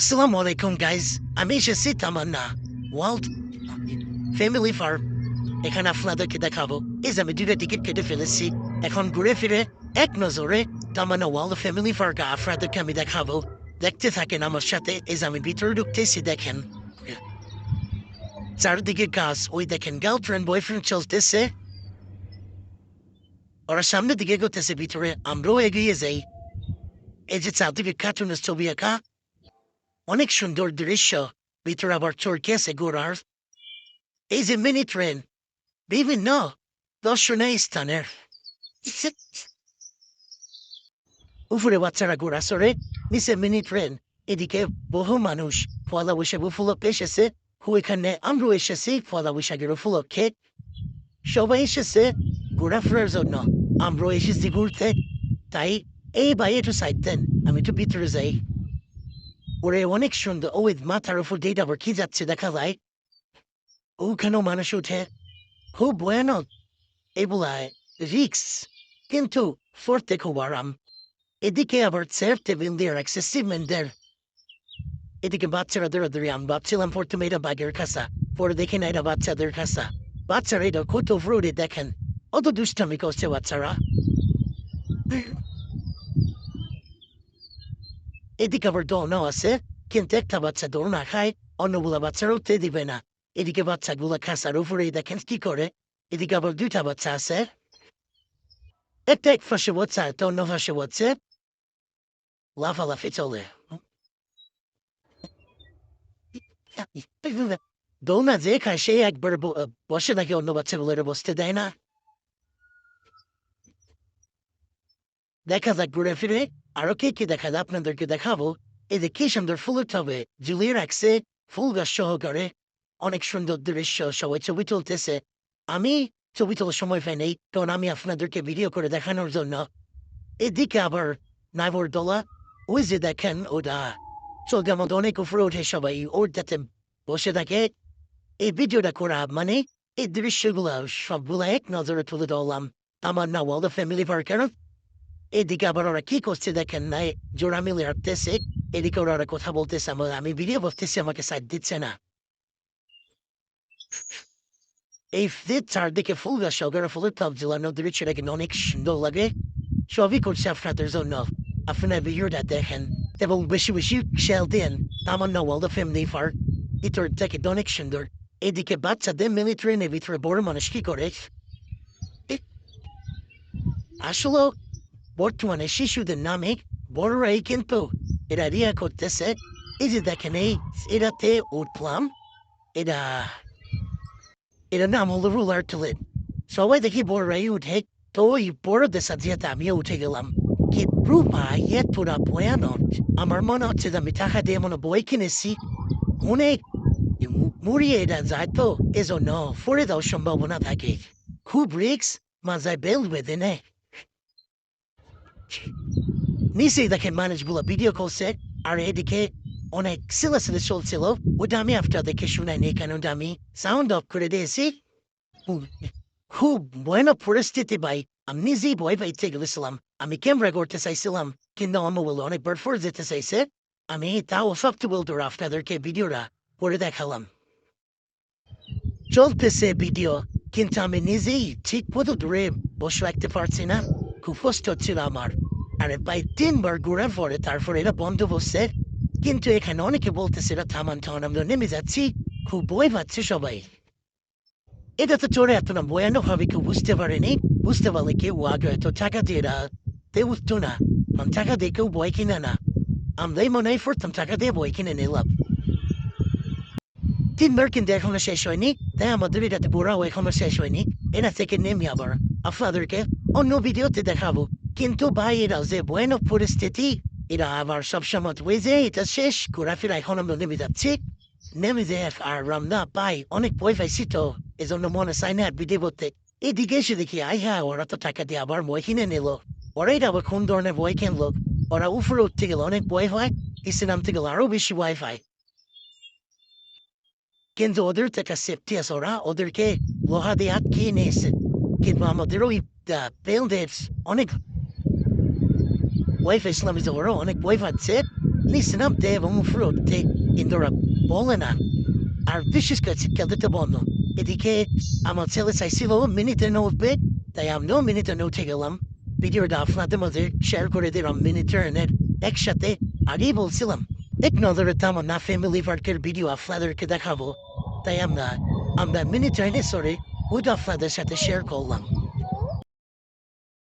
আসসালামু আলাইকুম গাইজ আমি এসেছি তামান্না ওয়ার্ল্ড ফ্যামিলি ফার্ম এখানে আপনাদেরকে দেখাবো এই যে আমি দুটো টিকিট কেটে ফেলেছি এখন ঘুরে ফিরে এক নজরে তামান্না ওয়ার্ল্ড ফ্যামিলি পার্ক আপনাদেরকে আমি দেখাবো দেখতে থাকেন আমার সাথে এই যে আমি ভিতরে ঢুকতেছি দেখেন চারদিকে গাছ ওই দেখেন গার্লফ্রেন্ড বয়ফ্রেন্ড চলতেছে ওরা সামনের দিকে এগোতেছে ভিতরে আমরাও এগিয়ে যাই এই যে চারদিকে কার্টুনের ছবি আঁকা অনেক সুন্দর দৃশ্য ভিতরে আবার চরকে আছে ঘোড়ার এই যে মিনি ট্রেন বিভিন্ন দর্শনীয় স্থানের উপরে বাচ্চারা ঘোড়া সরে নিচে মিনি ট্রেন এদিকে বহু মানুষ পয়লা বৈশাখ উপলক্ষে এসেছে ওইখানে আমরাও এসেছি পয়লা বৈশাখের উপলক্ষে সবাই এসেছে ঘোরাফেরার জন্য আমরাও এসেছি ঘুরতে তাই এই ভাই একটু সাইড দেন আমি একটু ভিতরে যাই ওরে অনেক সুন্দর। ওই মাথার উপর দিয়ে আবার কি যাচ্ছে দেখা যায়? ওখানেও মানুষ উঠে। খুব ভয়ানক। এগুলায় রিক্স। কিন্তু ফোরতে খুব আরাম। এদিকে আবার চেয়ার টেবিল দিয়ে রাখছে সিমেন্টের। এদিকে বাচ্চারা দৌড়াদৌড়ি, আমি ভাবছিলাম প্রথমে এটা বাঘের খাসা পরে দেখি না এটা বাচ্চাদের খাসা বাচ্চারা এটা কত ফ্রুটে দেখেন। অত দুষ্টামি করছে বাচ্চারা। এদিকে আবার দোলনাও আছে কিন্তু একটা বাচ্চা দোল না খায় অন্যগুলা বাচ্চারা উঠতে দিবে না এদিকে বাচ্চাগুলা খাসার উপরে দেখেন কি করে এদিকে আবার দুইটা বাচ্চা আছে একটা এক পাশে বাচ্চা একটা অন্য পাশে বাচ্চা লাফালাফি চলে দোলনা যে খায় সে একবার বসে নাকি অন্য বাচ্চাগুলোর বসতে দেয় না দেখা যাক ঘুরে ফিরে আরও কে কি দেখা যায়? আপনাদেরকে দেখাবো। এই যে কি সুন্দর ফুলের টবে ঝুলিয়ে রাখছে, ফুল গাছ সহকারে অনেক সুন্দর দৃশ্য, সবাই ছবি তুলতেছে। আমি ছবি তোলার সময় পাই নেই, কারণ আমি আপনাদেরকে ভিডিও করে দেখানোর জন্য। এদিকে আবার নাইবর দোলা। ওই যে দেখেন ওটা। চলগার মধ্যে অনেক উপরে ওঠে সবাই, ওর যাতে বসে থাকে। এই ভিডিওটা করা মানে এই দৃশ্যগুলো সবগুলো এক নজরে তুলে ধরলাম। আমার না ওয়াল ফ্যামিলি পার্কের এদিকে আবার ওরা কি করছে দেখেন নাই? জোড়া মিলে রাখতেছে এদিকে ওরা ওরা কথা বলতেছে, আমার আমি ভিডিও বলতেছি, আমাকে সাইড দিচ্ছে না। এই ফ্লিপ চারদিকে ফুল গাছ সগরে ফুলের টপ ঝুলানো দৃশ্যটা কিন্তু অনেক সুন্দর লাগে। সবই করছে আপনাদের জন্য। আপনারা ভিডিওটা দেখেন। এবং বেশি বেশি শেল দেন আমার না ওয়াল ফ্যামিলি পার্ক এটার দেখে অনেক সুন্দর। এদিকে বাচ্চাদের মিলি ট্রেনের ভিতরে বড় মানুষ কি করে? আসলে বর্তমানে শিশুদের নামে বড়রাই কিন্তু এরা রিয়া করতেছে এই যে দেখেন এই এটাতে উঠলাম এটা এটা নাম হলো রুলার টুলেট সবাই দেখি বড়রাই উঠে তো ওই বড়দের সাথে আমিও উঠে গেলাম কি রূপা এতটা ভয়ানক আমার মনে হচ্ছে যে আমি টাকা দিয়ে মনে বই কিনেছি অনেক মুড়িয়ে এটা যায় তো এজন্য ফরে দেওয়ার সম্ভাবনা থাকে খুব রিক্স মাজায় বেল বেঁধে নেয় নিচেই দেখেন মানুষগুলো ভিডিও করছে আর এদিকে অনেক সিলে সিলে চলছিল ওটা আমি আপনাদেরকে শুনাইনি কেন আমি সাউন্ড অফ করে দিয়েছি খুব- ভয়ানক পরিস্থিতি ভাই আমি নিজেই ভয় পাইতে গেছিলাম আমি ক্যামেরা করতে চাইছিলাম কিন্তু আমার বলে অনেকবার ফোর যেতে চাইছে আমি তাও সবটি বলতো আপনাদেরকে ভিডিওটা করে দেখালাম চলতেছে ভিডিও কিন্তু আমি নিজেই ঠিক মতো দূরে বসে রাখতে পারছি না খুব কষ্ট হচ্ছিল আমার আরে প্রায় তিনবার ঘোরার পরে তারপরে এটা বন্ধ বসছে কিন্তু এখানে অনেকে বলতেছে এটা থামান থামান, আমরা নেমে যাচ্ছি। খুব ভয় পাচ্ছে সবাই। এটা তো চড়ে এত না ভয়ানক ভাবে কেউ বুঝতে পারেনি। বুঝতে পারলে কেউ আগে এত টাকা দিয়ে এরা তে উঠতো না। আমি টাকা দিয়ে কেউ বই কিনে না। আমরাই মনে হয় প্রথম টাকা দিয়ে বই কিনে নিলাম। তিনবার কিন্তু এখনও শেষ হয়নি। তাই আমাদের এটাতে ঘোরাও এখনও শেষ হয়নি। এটা থেকে নেমে আবার আপনাদেরকে অন্য ভিডিওতে দেখাবো। কিন্তু ভাই এরা যে ভয়ানক পরিস্থিতি এরা আবার সবসময় হয়ে যে এটা শেষ ঘোরাফেরা এখন আমরা নেমে যাচ্ছি নেমে যে আর আমরা পাই অনেক ভয় পাইছি তো এজন্য মনে চাই না ভিডিও করতে এদিকে এসে দেখি আই হ্যাঁ ওরা তো টাকা দিয়ে আবার বই কিনে নিল ওরা এটা আবার কোন ধরনের বই কিনলো ওরা উপরে উঠতে গেলে অনেক বই হয় নিচে নামতে গেলে আরও বেশি বই পায় কিন্তু ওদের থেকে সেফটি আছে ওরা ওদেরকে লোহা দিয়ে আটকিয়ে নিয়েছে কিন্তু আমাদের ওই পেলদের অনেক ওয়াইফ ইসলামী যে ওরা অনেক বই পাচ্ছে নিচে নামতে এবং উপরে উঠতে কিন্তু ওরা বলে না আর বিশেষ করে শীতকাল দিতে বন্ধ এদিকে আমার ছেলে চাইছিল মিনিটে নো উঠবে তাই আমিও মিনিটে নো উঠে গেলাম ভিডিওটা আপনাদের মধ্যে শেয়ার করে দিলাম মিনিটের একসাথে আগেই বলছিলাম এক নজরে তো আমার না ফ্যামিলি পার্কের ভিডিও আপনাদেরকে দেখাবো তাই আমরা আমরা মিনিটের সরে ওইটা